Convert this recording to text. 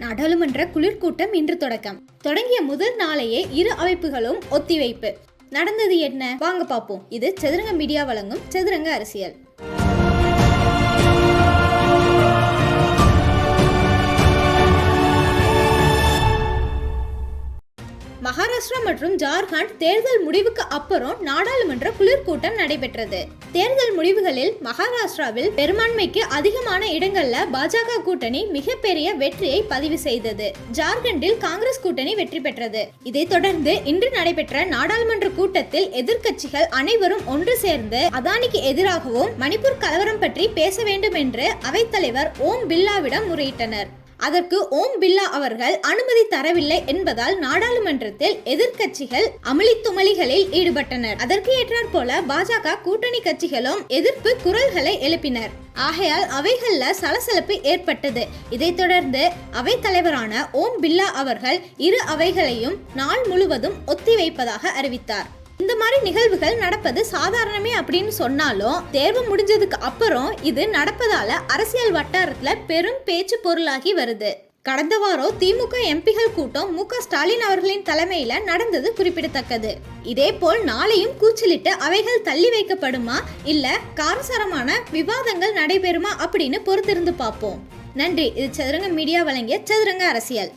நாடாளுமன்ற குளிர்கூட்டம் இன்று தொடக்கம். தொடங்கிய முதல் நாளையே இரு அமைப்புகளும் ஒத்திவைப்பு. நடந்தது என்ன? வாங்க பார்ப்போம் இது சதுரங்க மீடியா வழங்கும் சதுரங்க அரசியல். மகாராஷ்டிரா மற்றும் ஜார்க்கண்ட் தேர்தல் முடிவுக்கு அப்புறம் நாடாளுமன்ற குளிர்கூட்டம் நடைபெற்றது. தேர்தல் முடிவுகளில் மகாராஷ்டிராவில் பெரும்பான்மைக்கு அதிகமான இடங்கள்ல பாஜக கூட்டணி மிகப்பெரிய வெற்றியை பதிவு செய்தது. ஜார்க்கண்டில் காங்கிரஸ் கூட்டணி வெற்றி பெற்றது. இதைத் தொடர்ந்து இன்று நடைபெற்ற நாடாளுமன்ற கூட்டத்தில் எதிர்க்கட்சிகள் அனைவரும் ஒன்று சேர்ந்து அதானிக்கு எதிராகவும் மணிப்பூர் கலவரம் பற்றி பேச வேண்டும் என்று அவைத்தலைவர் ஓம் பில்லாவிடம் முறையிட்டனர். அதற்கு ஓம் பில்லா அவர்கள் அனுமதி தரவில்லை என்பதால் நாடாளுமன்றத்தில் எதிர்க்கட்சிகள் அமளித்துமளிகளில் ஈடுபட்டனர். அதற்கு ஏற்றாற் போல பாஜக கூட்டணி கட்சிகளும் எதிர்ப்பு குரல்களை எழுப்பினர். ஆகையால் அவைகள்ல சலசலப்பு ஏற்பட்டது. இதைத் தொடர்ந்து அவைத் தலைவரான ஓம் பில்லா அவர்கள் இரு அவைகளையும் நாள் முழுவதும் ஒத்திவைப்பதாக அறிவித்தார். இந்த மாதிரி நிகழ்வுகள் நடப்பது சாதாரணமே அப்படின்னு சொன்னாலும் தேர்வு முடிஞ்சதுக்கு அப்புறம் இது நடப்பதால அரசியல் வட்டாரத்துல பெரும் பேச்சு பொருளாகி வருது. கடந்த வாரம் திமுக எம்பிகள் கூட்டம் மு ஸ்டாலின் அவர்களின் தலைமையில நடந்தது குறிப்பிடத்தக்கது. இதேபோல் நாளையும் கூச்சலிட்டு அவைகள் தள்ளி வைக்கப்படுமா இல்ல காரசாரமான விவாதங்கள் நடைபெறுமா அப்படின்னு பொறுத்திருந்து பார்ப்போம். நன்றி இது சதுரங்க மீடியா வழங்கிய சதுரங்க அரசியல்.